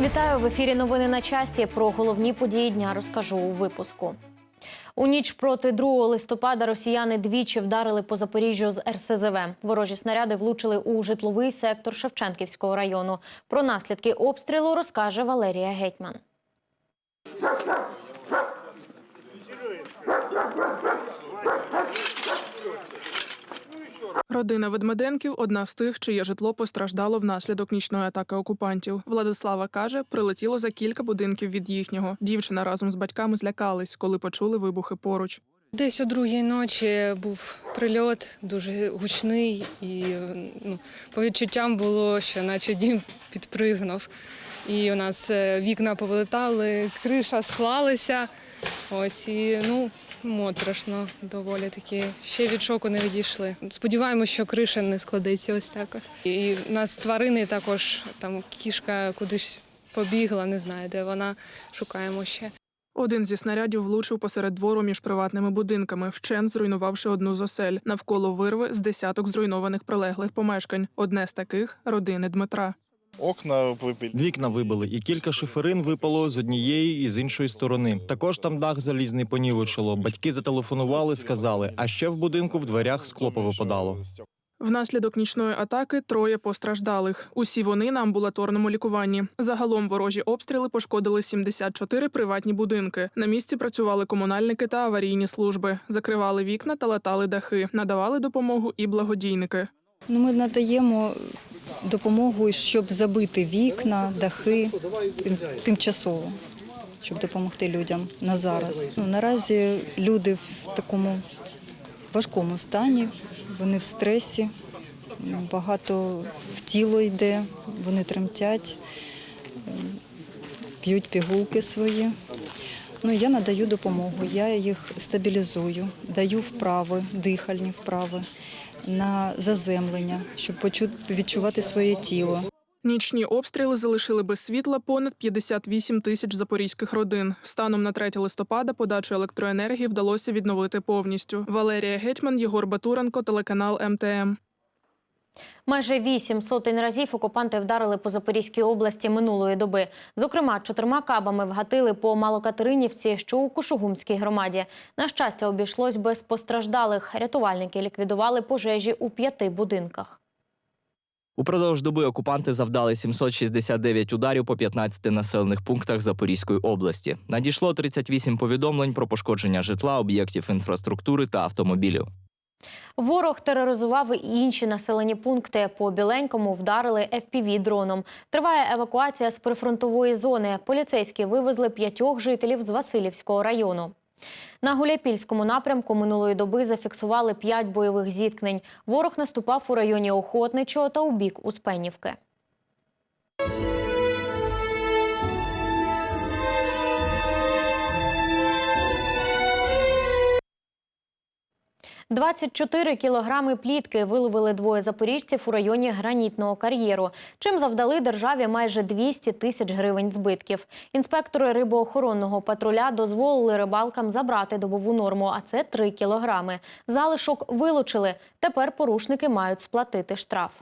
Вітаю в ефірі. Новини на часі. Про головні події дня розкажу у випуску. У ніч проти 2 листопада росіяни двічі вдарили по Запоріжжю з РСЗВ. Ворожі снаряди влучили у житловий сектор Шевченківського району. Про наслідки обстрілу розкаже Валерія Гетьман. Родина Ведмеденків одна з тих, чиє житло постраждало внаслідок нічної атаки окупантів. Владислава каже, прилетіло за кілька будинків від їхнього. Дівчина разом з батьками злякались, коли почули вибухи поруч. Десь о другій ночі був прильот дуже гучний, і ну, по відчуттям було, що наче дім підпригнув. І у нас е, вікна повилетали, криша склалася. Ось і ну моторошно доволі таки. Ще від шоку не відійшли. Сподіваємося, що криша не складеться ось так. От. І у нас тварини також там кішка кудись побігла, не знаю, де вона. Шукаємо ще. Один зі снарядів влучив посеред двору між приватними будинками, вчен зруйнувавши одну з осель. Навколо вирви з десяток зруйнованих прилеглих помешкань. Одне з таких родини Дмитра. Окна вибили. Вікна вибили, і кілька шиферин випало з однієї і з іншої сторони. Також там дах залізний понівечило. Батьки зателефонували, сказали, а ще в будинку в дверях скло повипадало. Внаслідок нічної атаки троє постраждалих. Усі вони на амбулаторному лікуванні. Загалом ворожі обстріли пошкодили 74 приватні будинки. На місці працювали комунальники та аварійні служби, закривали вікна та латали дахи, надавали допомогу і благодійники. Ну, ми надаємо допомогу, щоб забити вікна, дахи тимчасово, щоб допомогти людям на зараз. Ну, наразі люди в такому важкому стані, вони в стресі, багато в тіло йде, вони тремтять, ем, п'ють пігулки свої. Ну, я надаю допомогу, я їх стабілізую, даю вправи, дихальні вправи на заземлення, щоб відчувати своє тіло. Нічні обстріли залишили без світла понад 58 тисяч запорізьких родин. Станом на 3 листопада подачу електроенергії вдалося відновити повністю. Валерія Гетьман, Єгор Батуренко, телеканал МТМ. Майже вісім сотень разів окупанти вдарили по Запорізькій області минулої доби. Зокрема, чотирма кабами вгатили по Малокатеринівці, що у Кушугумській громаді. На щастя, обійшлось без постраждалих. Рятувальники ліквідували пожежі у п'яти будинках. Упродовж доби окупанти завдали 769 ударів по 15 населених пунктах Запорізької області. Надійшло 38 повідомлень про пошкодження житла, об'єктів інфраструктури та автомобілів. Ворог тероризував і інші населені пункти. По біленькому вдарили fpv дроном. Триває евакуація з прифронтової зони. Поліцейські вивезли п'ятьох жителів з Васильівського району. На Гуляпільському напрямку минулої доби зафіксували п'ять бойових зіткнень. Ворог наступав у районі Охотничого та у бік Успенівки. 24 кілограми плітки виловили двоє запоріжців у районі гранітного кар'єру, чим завдали державі майже 200 тисяч гривень збитків. Інспектори рибоохоронного патруля дозволили рибалкам забрати добову норму, а це 3 кілограми. Залишок вилучили. Тепер порушники мають сплатити штраф.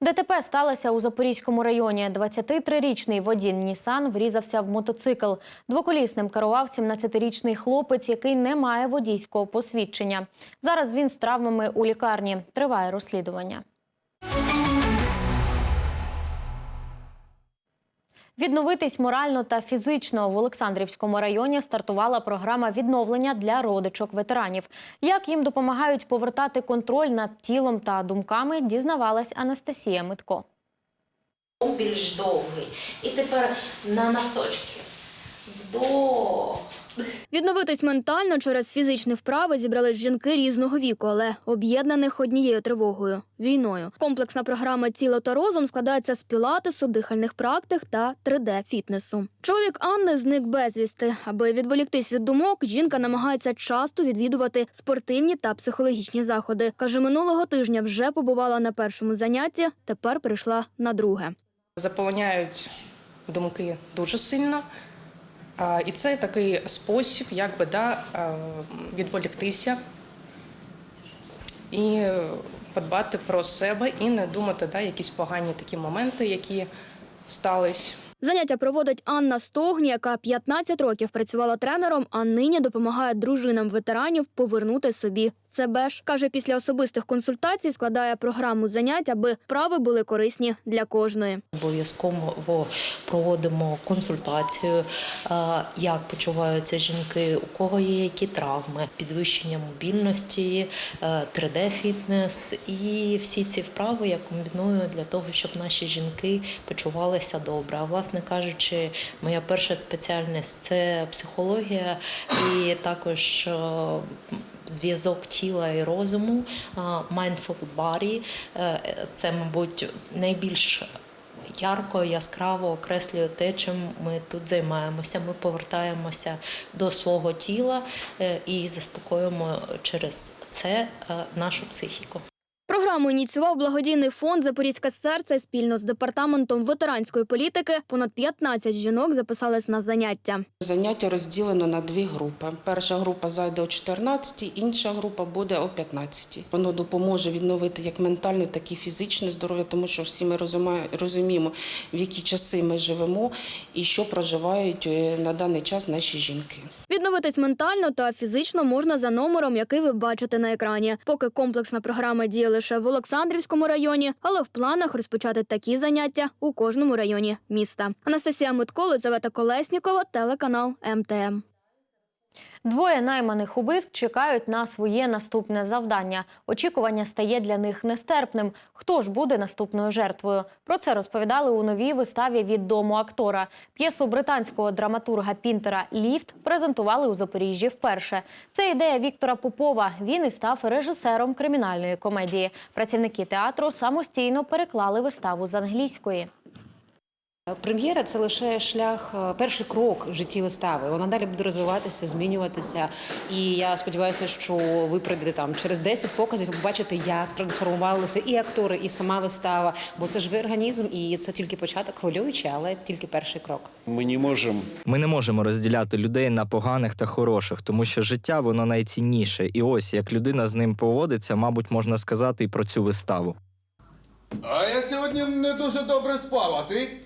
ДТП сталося у Запорізькому районі. 23-річний водій Нісан врізався в мотоцикл. Двоколісним керував 17-річний хлопець, який не має водійського посвідчення. Зараз він з травмами у лікарні. Триває розслідування. Відновитись морально та фізично в Олександрівському районі стартувала програма відновлення для родичок ветеранів. Як їм допомагають повертати контроль над тілом та думками, дізнавалась Анастасія Митко. більш довгий. І тепер на носочки. Вдох. Відновитись ментально через фізичні вправи зібрались жінки різного віку, але об'єднаних однією тривогою війною. Комплексна програма Тіло та розум складається з пілатесу, дихальних практик та 3D-фітнесу. Чоловік Анни зник безвісти. Аби відволіктись від думок, жінка намагається часто відвідувати спортивні та психологічні заходи. каже, минулого тижня вже побувала на першому занятті, тепер прийшла на друге. заполоняють думки дуже сильно. І це такий спосіб, як би да, відволіктися і подбати про себе і не думати да, якісь погані такі моменти, які стались. Заняття проводить Анна Стогні, яка 15 років працювала тренером, а нині допомагає дружинам ветеранів повернути собі себе ж. Каже, після особистих консультацій складає програму занять, аби вправи були корисні для кожної. Обов'язково проводимо консультацію, е, як почуваються жінки, у кого є які травми, підвищення мобільності, 3D-фітнес і всі ці вправи я комбіную для того, щоб наші жінки почувалися добре. А власне кажучи, моя перша спеціальність це психологія і також. е, Зв'язок тіла і розуму, е, mindful body е, – це, мабуть, найбільш ярко, яскраво окреслює те, чим ми тут займаємося. Ми повертаємося до свого тіла і заспокоюємо через це нашу психіку. Програму ініціював благодійний фонд Запорізьке серце спільно з департаментом ветеранської політики. Понад 15 жінок записались на заняття. Заняття розділено на дві групи. Перша група зайде о 14, інша група буде о 15. Воно допоможе відновити як ментальне, так і фізичне здоров'я, тому що всі ми розуміємо, в які часи ми живемо і що проживають е, на даний час наші жінки. Відновитись ментально та фізично можна за номером, який ви бачите на екрані. Поки комплексна програма діє лише в Олександрівському районі, але в планах розпочати такі заняття у кожному районі міста. Анастасія Митко, Лизавета Колеснікова, телеканал МТМ. Двоє найманих убивць чекають на своє наступне завдання. Очікування стає для них нестерпним. Хто ж буде наступною жертвою? Про це розповідали у новій виставі від дому актора. П'єсу британського драматурга Пінтера Ліфт презентували у Запоріжжі вперше. Це ідея Віктора Попова. Він і став режисером кримінальної комедії. Працівники театру самостійно переклали виставу з англійської. Прем'єра це лише шлях, е, перший крок в житті вистави. Вона далі буде розвиватися, змінюватися. І я сподіваюся, що ви прийдете там через 10 показів, побачите, як трансформувалися і актори, і сама вистава. Бо це живий організм, і це тільки початок хвилюючий, але тільки перший крок. Мы не можем Ми не можемо розділяти людей на поганих та хороших, тому що життя воно найцінніше. І ось як людина з ним поводиться, мабуть, можна сказати і про цю виставу. А я сьогодні не дуже добре спав, а ти?